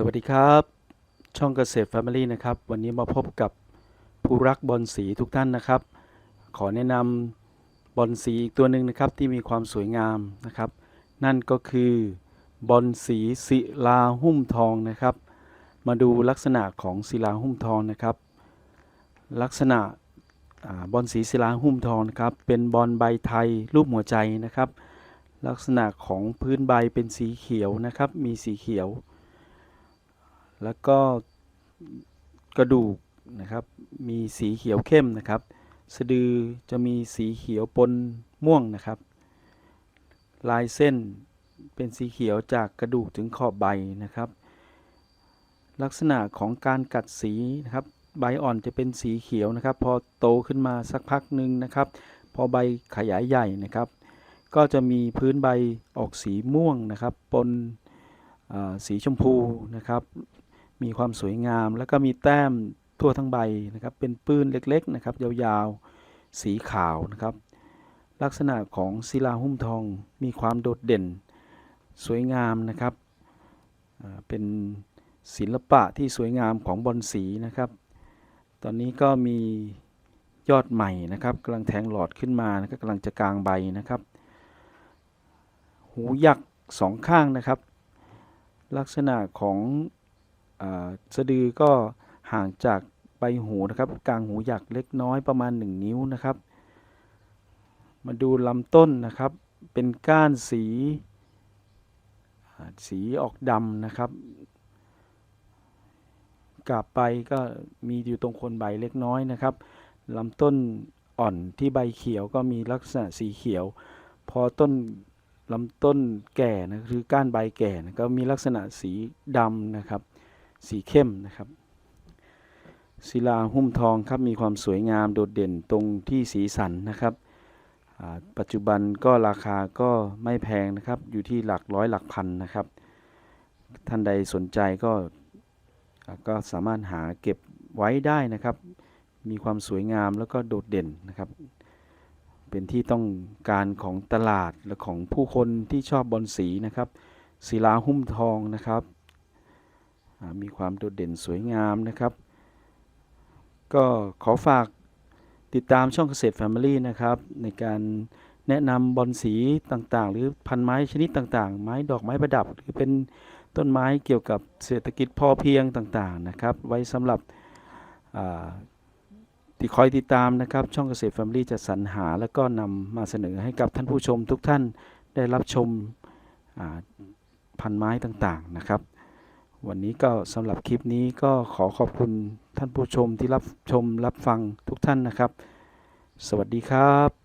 สวัสดีครับ ช่องเกษตร Family นะครับ วันนี้มาพบกับผู้รักบอลสีทุกท่านนะครับ ขอแนะนำบอลสีอีกตัวหนึ่งนะครับที่มีความสวยงามนะครับ นั่นก็คือบอลสีศิลาหุ้มทองนะครับ มาดูลักษณะของศิลาหุ้มทองนะครับ ลักษณะอบอลสีศิลาหุ้มทองนะครับ เป็นบอลใบไทยรูปหัวใจนะครับ ลักษณะของพื้นใบเป็นสีเขียวนะครับ มีสีเขียว แล้วก็กระดูกนะครับ มีสีเขียวเข้มนะครับ สะดือจะมีสีเขียวปนม่วงนะครับ ลายเส้นเป็นสีเขียวจากกระดูกถึงขอบใบนะครับ ลักษณะของการกัดสีนะครับ ใบอ่อนจะเป็นสีเขียวนะครับ พอโตขึ้นมาสักพักหนึ่งนะครับ พอใบขยายใหญ่นะครับ ก็จะมีพื้นใบออกสีม่วงนะครับ ปนสีชมพูนะครับ มีความสวยงาม แล้วก็มีแต้มทั่วทั้งใบนะครับ เป็นปื้นเล็กๆนะครับ ยาวๆ สีขาวนะครับ ลักษณะของศิลาหุ้มทองมีความโดดเด่น สวยงามนะครับ เป็นศิลปะที่สวยงามของบอลสีนะครับ ตอนนี้ก็มียอดใหม่นะครับกำลังแทงหลอดขึ้นมานะครับกำลังจะกลางใบนะครับ หูยักษ์สองข้างนะครับ ลักษณะของ สะดือก็ห่างจากใบหูนะครับกลางหูหยักเล็กน้อยประมาณ 1 นิ้วนะครับ มาดูลำต้นนะครับ เป็นก้านสี สีออกดำนะครับกาบใบก็มีอยู่ตรงโคนใบเล็กน้อยนะครับลำต้นอ่อนที่ใบเขียวก็มีลักษณะสีเขียว พอต้นลำต้นแก่นะคือก้านใบแก่นะก็มีลักษณะสีดำนะครับ สีเข้มนะครับศิลาหุ้มทองครับมีความสวยงามโดดเด่นตรงที่สีสันนะครับ ปัจจุบันก็ราคาก็ไม่แพงนะครับอยู่ที่หลักร้อยหลักพันนะครับ ท่านใดสนใจก็ก็สามารถหาเก็บไว้ได้นะครับ มีความสวยงามแล้วก็โดดเด่นนะครับ เป็นที่ต้องการของตลาดและของผู้คนที่ชอบบอลสีนะครับศิลาหุ้มทองนะครับ มีความโดดเด่นสวยงามนะครับ ก็ขอฝากติดตามช่องเกษตร Family นะครับ ในการแนะนำบอลสีต่างๆ หรือพันไม้ชนิดต่างๆ ไม้ดอกไม้ประดับ หรือเป็นต้นไม้เกี่ยวกับเศรษฐกิจพอเพียงต่างๆนะครับ ไว้สำหรับที่คอยติดตามนะครับ ช่องเกษตร Family จะสรรหาแล้วก็นำมาเสนอให้กับท่านผู้ชมทุกท่านได้รับชมพันไม้ต่างๆนะครับ วันนี้ก็สำหรับคลิปนี้ก็ขอขอบคุณท่านผู้ชมที่รับชมรับฟังทุกท่านนะครับ สวัสดีครับ